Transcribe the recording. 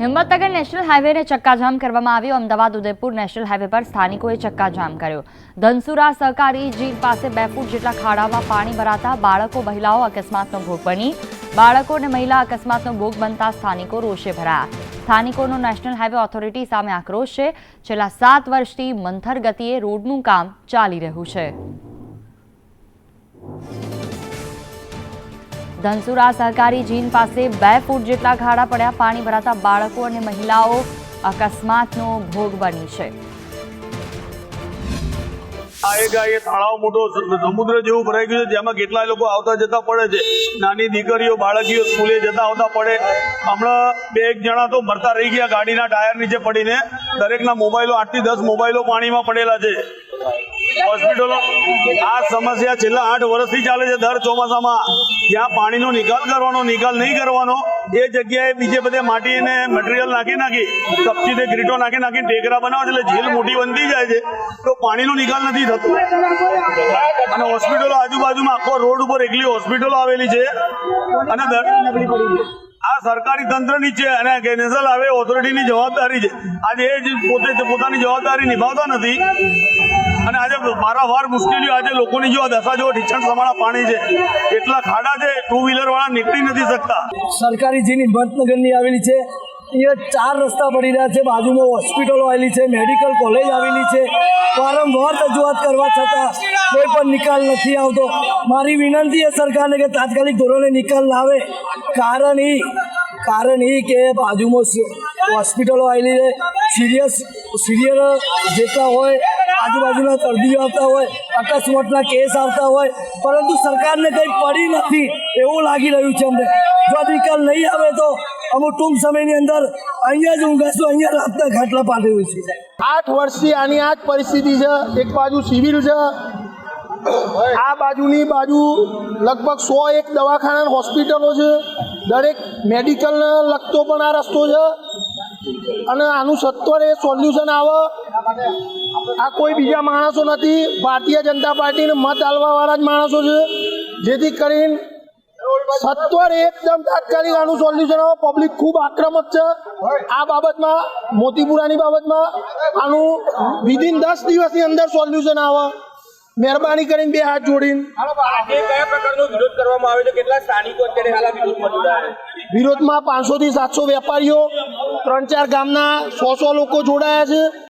Himmatnagar national હાઈવેને ચક્કાજામ કરવામાં આવ્યો. Ahmedabad, Udaipur national highway પર સ્થાનિકોએ ચક્કાજામ કર્યો. ધનસુરા સહકારી જીન પાસે બે ફૂટ જેટલા ખાડામાં પાણી ભરાતા બાળકો, મહિલાઓ અકસ્માતનો ભોગ બની. બાળકો અને મહિલા અકસ્માતનો ભોગ બનતા સ્થાનિકો રોષે ભરાયા. સ્થાનિકોનો નેશનલ હાઈવે ઓથોરિટી સામે આક્રોશ છે. છેલ્લા સાત વર્ષથી મંથર ગતિએ રોડનું કામ ચાલી રહ્યું છે. ધનસુરા સહકારી જીન પાસે બે ફૂટ જેટલા ખાડા પડ્યા પાણી ભરાતા બાળકો અને મહિલાઓ અકસ્માતનો ભોગ બની છે. આ એક આ તળાવ મોટો સમુદ્ર જેવું ભરાઈ ગયું છે, જેમાં કેટલા લોકો આવતા જતા પડે છે. નાની દીકરીઓ, બાળકીઓ સ્કૂલે જતા આવતા પડે. હમણાં બે એક જણા તો મરતા રહી ગયા ગાડીના ટાયર નીચે પડીને. દરેકના મોબાઈલો, આઠથી દસ મોબાઈલો પાણીમાં પડેલા છે. હોસ્પિટલો. આ સમસ્યા છેલ્લા આઠ વર્ષથી ચાલે છે દર ચોમાસામાં. જ્યાં પાણીનો નિકાલ કરવાનો, નિકાલ નહીં કરવાનો. એ જગ્યાએ બીજે બધે માટી અને મટીરિયલ નાખી નાખી કપચીને ગ્રીટો નાખી નાખી ટેકરા બનાવે એટલે ઝીલ મોટી બનતી જાય છે. તો પાણીનો નિકાલ નથી થતો. અને હોસ્પિટલો આજુબાજુમાં આખો રોડ ઉપર એકલી હોસ્પિટલો આવેલી છે. અને આ સરકારી તંત્રની છે અને નેશનલ આવે ઓથોરિટીની જવાબદારી છે. આજે એ પોતે પોતાની જવાબદારી નિભાવતા નથી. અને આજે વારંવાર મુશ્કેલીઓ, આજે લોકોની જો દશા જો ઢીચણ સમાણા પાણી છે, એટલા ખાડા છે ટુ વ્હીલર વાળા નીકળી નથી શકતા. સરકારી જેની હિંમતનગરની આવેલી છે, અહીંયા ચાર રસ્તા પડી રહ્યા છે, બાજુમાં હોસ્પિટલો આવેલી છે, મેડિકલ કોલેજ આવેલી છે. વારંવાર રજૂઆત કરવા છતાં કોઈ પણ નિકાલ નથી આવતો. મારી વિનંતી એ સરકારને કે તાત્કાલિક ધોરણે નિકાલ લાવે કારણ એ કારણ એ કે બાજુમાં હોસ્પિટલો આવેલી છે, સિરિયસ, સિરિયલ જેટલા હોય આજુબાજુના દર્દીઓ આવતા હોય, અકસ્માતના કેસ આવતા હોય, પરંતુ સરકારને કંઈ પડી નથી એવું લાગી રહ્યું છે અમને. જો નિકાલ નહીં આવે તો અમુક ટૂંક સમયની અંદર અહીંયા જ ઊંઘાશું, અહીંયા રાતના ખાટલા પાથર્યું છે આઠ વર્ષથી આની આ જ પરિસ્થિતિ છે. એક બાજુ સિવિલ છે. આ બાજુની બાજુ લગભગ સો એક દવાખાના હોસ્પિટલો છે. દરેક મેડિકલને લગતો પણ આ રસ્તો છે. અને આનું સત્વરે સોલ્યુશન આવે. આ કોઈ બીજા માણસો નથી. ભારતીય જનતા પાર્ટીને મત આલવાવાળા જ માણસો છે. જેથી કરીને સત્વર એકદમ તાત્કાલિક આનું સોલ્યુશન આવે. પબ્લિક ખૂબ આક્રમક છે. આ બાબતમાં મોતીપુરાની બાબતમાં આનું વિધિન દસ દિવસની અંદર સોલ્યુશન આવે. મહેરબાની કરીને બે હાથ જોડીને. આજે કયા પ્રકારનો વિરોધ કરવામાં આવ્યો છે? કેટલા સ્થાનિકો અત્યારે હાલ આ વિરોધમાં જોડાયા વિરોધમાં પાંચસો થી સાતસો વેપારીઓ ત્રણ ચાર ગામના સો સો લોકો જોડાયા છે.